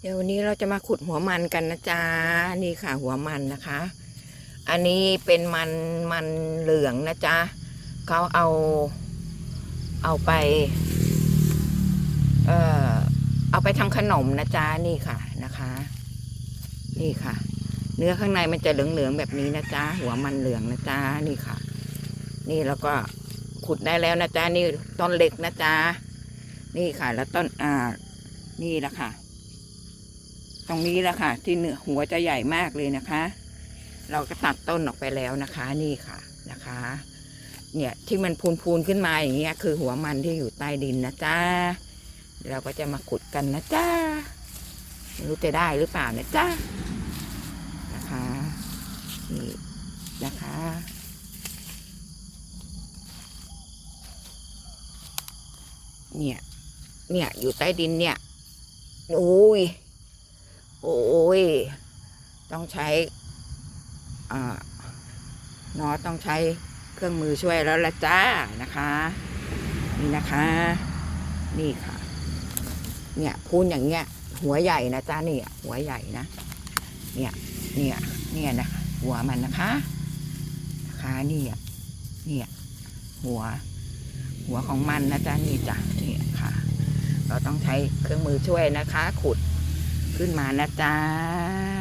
เดี๋ยววันนี้เราจะมาขุดหัวมันกันนะจ๊ะนี่ค่ะหัวมันนะคะ อันนี้เป็นมันมันเหลืองนะจ๊ะเขาเอาเอาไป เอ่อเอาไปทำขนมนะจ๊ะนี่ค่ะนะคะ นี่ค่ะ เนื้อข้างในมันจะเหลืองๆแบบนี้นะจ๊ะหัวมันเหลืองนะจ๊ะนี่ค่ะ นี่แล้วก็ขุดได้แล้วนะจ๊ะนี่ต้นเล็กนะจ๊ะนี่ค่ะ แล้วต้นอ่านี่ละค่ะ ตรงนี้แหละค่ะ ที่เหนือหัวจะใหญ่มากเลยนะคะ เราก็ตัดต้นออกไปแล้วนะคะนี่ค่ะนะคะ เนี่ยที่มันพูนพูนๆขึ้นมาอย่างเงี้ยคือหัวมันที่อยู่ใต้ดินนะจ๊ะเดี๋ยวเราก็จะมาขุดกันนะจ๊ะไม่รู้จะได้หรือเปล่านะจ๊ะนะคะนี่นะคะเนี่ย เนี่ย อยู่ใต้ดินเนี่ย โอ้ย โอ้ย ต้องใช้อ่าเนอะต้องใช้เครื่องมือช่วยแล้วละจ้านะคะ นี่นะคะ นี่ค่ะ เนี่ยพูนอย่างเงี้ย หัวใหญ่นะจ้าเนี่ยหัวใหญ่นะ เนี่ยเนี่ยเนี่ยนะหัวมันนะคะนะคะเนี่ยเนี่ยหัว หัวของมันนะจ๊ะนี่จ้ะเนี่ยค่ะ เราต้องใช้เครื่องมือช่วยนะคะ ขุด ขึ้นมานะจ๊ะ